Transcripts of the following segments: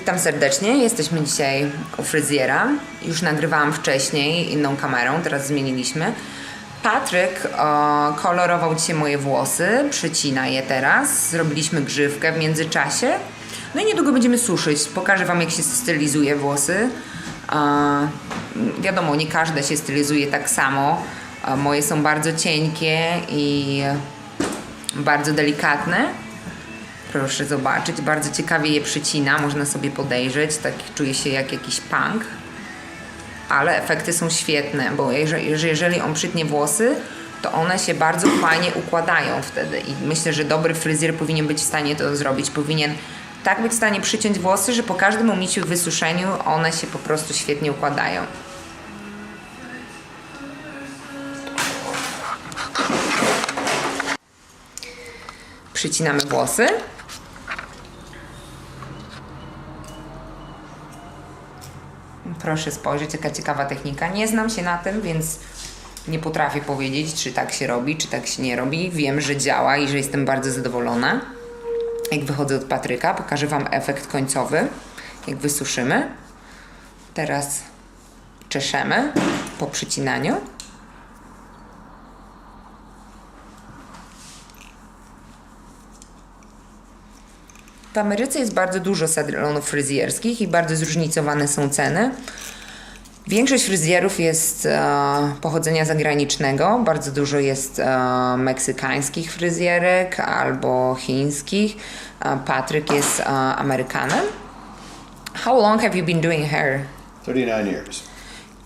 Witam serdecznie. Jesteśmy dzisiaj u fryzjera. Już nagrywałam wcześniej inną kamerą, teraz zmieniliśmy. Patryk e, kolorował dzisiaj moje włosy, przycina je teraz. Zrobiliśmy grzywkę w międzyczasie. No i niedługo będziemy suszyć. Pokażę Wam, jak się stylizuje włosy. E, wiadomo, nie każde się stylizuje tak samo. E, moje są bardzo cienkie i bardzo delikatne. Proszę zobaczyć, bardzo ciekawie je przycina, można sobie podejrzeć, tak czuje się jak jakiś punk. Ale efekty są świetne, bo jeżeli, jeżeli on przytnie włosy, to one się bardzo fajnie układają wtedy i myślę, że dobry fryzjer powinien być w stanie to zrobić. Powinien tak być w stanie przyciąć włosy, że po każdym umyciu i wysuszeniu one się po prostu świetnie układają. Przycinamy włosy. Proszę spojrzeć, jaka ciekawa technika. Nie znam się na tym, więc nie potrafię powiedzieć, czy tak się robi, czy tak się nie robi. Wiem, że działa i że jestem bardzo zadowolona. Jak wychodzę od Patryka, pokażę Wam efekt końcowy, jak wysuszymy. Teraz czeszemy po przycinaniu. Ameryce jest bardzo dużo salonów fryzjerskich i bardzo zróżnicowane są ceny. Większość fryzjerów jest e, pochodzenia zagranicznego. Bardzo dużo jest e, meksykańskich fryzjerek albo chińskich. E, Patryk jest e, Amerykanem. How long have you been doing hair? 39 years.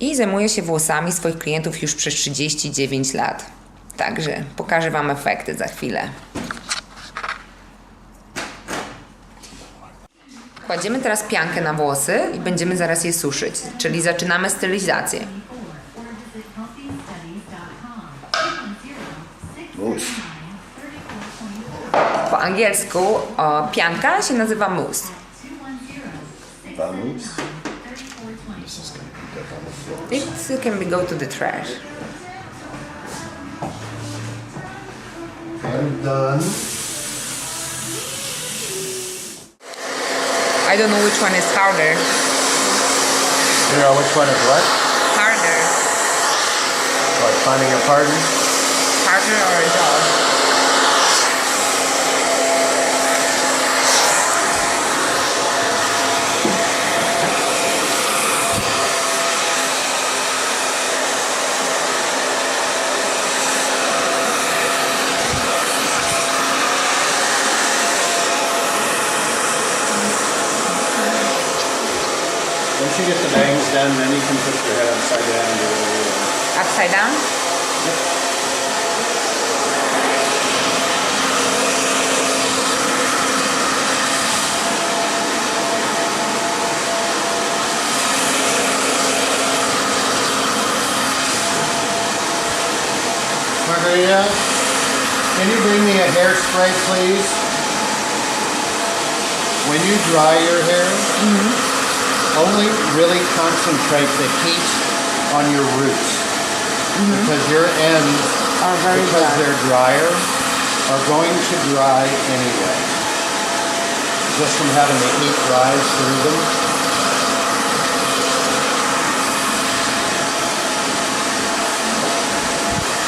I zajmuje się włosami swoich klientów już przez 39 lat. Także pokażę Wam efekty za chwilę. Kładziemy teraz piankę na włosy i będziemy zaraz je suszyć, czyli zaczynamy stylizację. Mousse. Po angielsku o, pianka się nazywa mousse. Vamos. This is going to be up on the floor. It can be go to the trash. I'm done. I don't know which one is harder. You know which one is what? Harder. What, finding a partner? Harder or a dog? The bangs done, then you can put your head upside down and do whatever you want. Upside down? Margarita, can you bring me a hairspray, please? When you dry your hair, mm-hmm. Only really concentrate the heat on your roots. Mm-hmm. Because your ends, Are very because dry. they're drier, are going to dry anyway. Just from having the heat rise through them.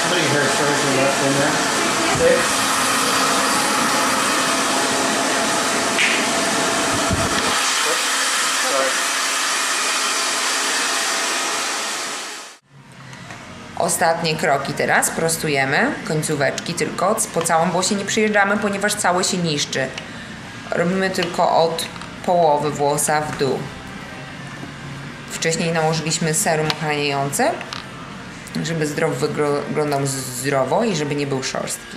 How many hairsprays are left in there? Six. Ostatnie kroki teraz, prostujemy końcóweczki tylko, po całym włosie nie przyjeżdżamy, ponieważ cały się niszczy. Robimy tylko od połowy włosa w dół. Wcześniej nałożyliśmy serum ochraniające, żeby zdrow wyglądał zdrowo i żeby nie był szorstki.